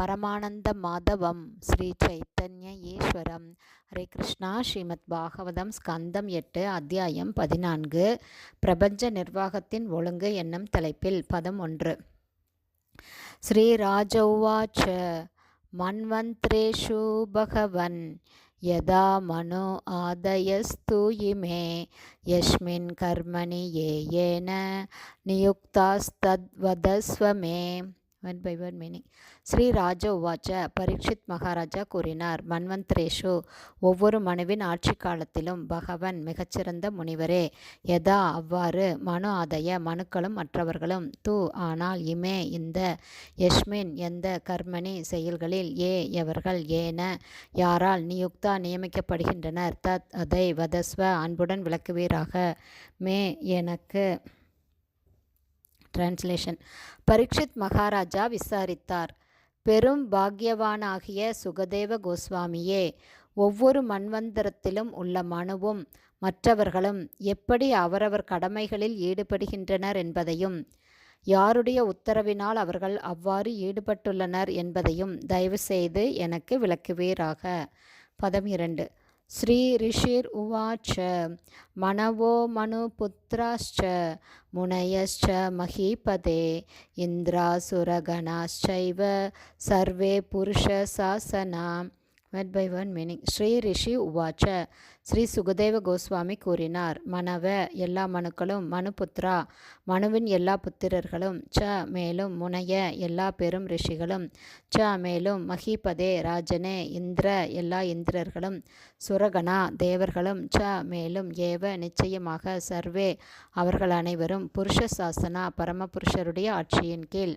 பரமானந்த மாதவம் ஸ்ரீ சைத்தன்ய ஈஸ்வரம் ஹரே கிருஷ்ணா ஸ்ரீமத் பாகவதம் ஸ்கந்தம் எட்டு அத்தியாயம் பதினான்கு பிரபஞ்ச நிர்வாகத்தின் ஒழுங்கு என்னும் தலைப்பில் பதம் ஒன்று. ஸ்ரீ ராஜௌவாச்ச மன்வந்திரேஷு பகவன் யதா மனோ ஆதயஸ்தூயிமே யஸ்மின் கர்மணி ஏ ஏன நியுக்தாஸ்தத்வதஸ்வமே. One by one meaning Shri ராஜ உவாச்ச பரீட்சித் மகாராஜா கூறினார். மன்வந்திரேஷு ஒவ்வொரு மனுவின் ஆட்சி காலத்திலும் பகவன் மிகச்சிறந்த முனிவரே. எதா அவ்வாறு மனு ஆதய மனுக்களும் மற்றவர்களும் தூ ஆனால் இமே இந்த யஷ்மின் எந்த கர்மணி செயல்களில் ஏ எவர்கள் ஏன யாரால் நியுக்தா நியமிக்கப்படுகின்றனர் தத் அதை வதஸ்வ அன்புடன் விளக்குவீராக மே எனக்கு டிரான்ஸ்லேஷன் பரீட்சித் மகாராஜா விசாரித்தார். பெரும் பாக்யவானாகிய சுகதேவ கோஸ்வாமியே ஒவ்வொரு மண்வந்தரத்திலும் உள்ள மனுவும் மற்றவர்களும் எப்படி அவரவர் கடமைகளில் ஈடுபடுகின்றனர் என்பதையும் யாருடைய உத்தரவினால் அவர்கள் அவ்வாறு ஈடுபட்டுள்ளனர் என்பதையும் தயவுசெய்து எனக்கு விளக்குவீராக பதம் இரண்டு. श्रीऋषिर्उवाच मनवो मनुपुत्राश्च मुनयश्च महीपदे इन्द्रासुरगणाश्चैव सर्वे पुरुषशासना one by one meaning Shri ரிஷி உவாச்ச. ஸ்ரீ சுகதேவ கோஸ்வாமி கூறினார். மனவ எல்லா மனுக்களும் மனுபுத்ரா மனுவின் எல்லா புத்திரர்களும் ச மேலும் முனைய எல்லா பெரும் ரிஷிகளும் ச மேலும் மஹிபதே ராஜனே இந்திர எல்லா இந்திரர்களும் சுரகணா தேவர்களும் ச மேலும் ஏவ நிச்சயமாக சர்வே அவர்கள் அனைவரும் புருஷ சாசனா பரமபுருஷருடைய ஆட்சியின் கீழ்.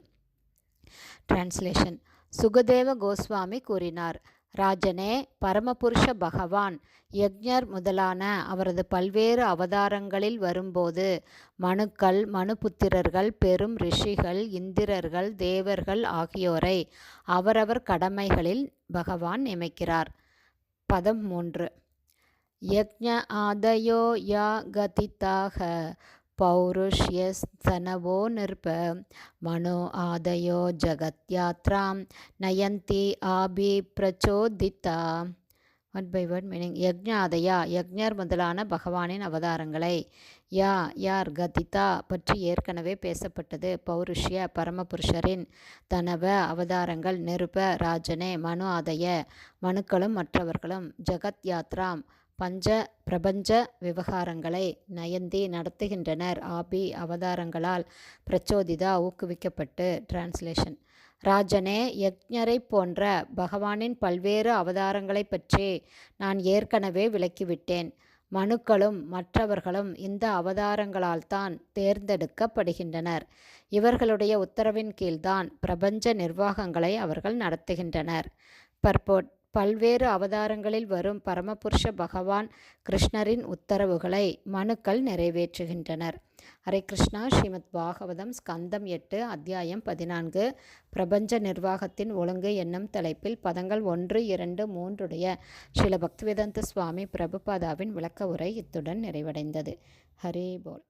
டிரான்ஸ்லேஷன் சுகதேவ கோஸ்வாமி கூறினார். ராஜனே பரமபுருஷ பகவான் யக்ஞர் முதலான அவரது பல்வேறு அவதாரங்களில் வரும்போது மனுக்கள் மனுபுத்திரர்கள் பெரும் ரிஷிகள் இந்திரர்கள் தேவர்கள் ஆகியோரை அவரவர் கடமைகளில் பகவான் நியமிக்கிறார். பதம் மூன்று. யக்ஞ ஆதயோ யா கதித்தாக पौरुष्यस्तनवो नृप मनो आदयो जगत्यात्रां नयन्ति आभि பிரச்சோதித்தா ஒன் பை ஒன் மீனிங் யக்ஞாதயா யக்ஞர் முதலான பகவானின் அவதாரங்களை யா யார் கதிதா பற்றி ஏற்கனவே பேசப்பட்டது பௌருஷ்ய பரமபுருஷரின் தனவ அவதாரங்கள் நிருப ராஜனே மனு ஆதய மனுக்களும் மற்றவர்களும் ஜகத் யாத்ராம் பஞ்ச பிரபஞ்ச விவகாரங்களை நயந்தி நடத்துகின்றனர். ஆபி அவதாரங்களால் பிரச்சோதிதா ஊக்குவிக்கப்பட்டு. டிரான்ஸ்லேஷன். ராஜனே யக்ஞரை போன்ற பகவானின் பல்வேறு அவதாரங்களை பற்றி நான் ஏற்கனவே விளக்கிவிட்டேன். மனுக்களும் மற்றவர்களும் இந்த அவதாரங்களால் தான் தேர்ந்தெடுக்கப்படுகின்றனர். இவர்களுடைய உத்தரவின் கீழ்தான் பிரபஞ்ச நிர்வாகங்களை அவர்கள் நடத்துகின்றனர். பர்போட் பல்வேறு அவதாரங்களில் வரும் பரமபுருஷ பகவான் கிருஷ்ணரின் உத்தரவுகளை மனுக்கள் நிறைவேற்றுகின்றனர். ஹரே கிருஷ்ணா ஸ்ரீமத் பாகவதம் ஸ்கந்தம் எட்டு அத்தியாயம் பதினான்கு பிரபஞ்ச நிர்வாகத்தின் ஒழுங்கு என்னும் தலைப்பில் பதங்கள் ஒன்று இரண்டு மூன்றுடைய ஸ்ரீல பக்திவேதந்த சுவாமி பிரபுபாதாவின் விளக்க உரை இத்துடன் நிறைவடைந்தது. ஹரே போல்.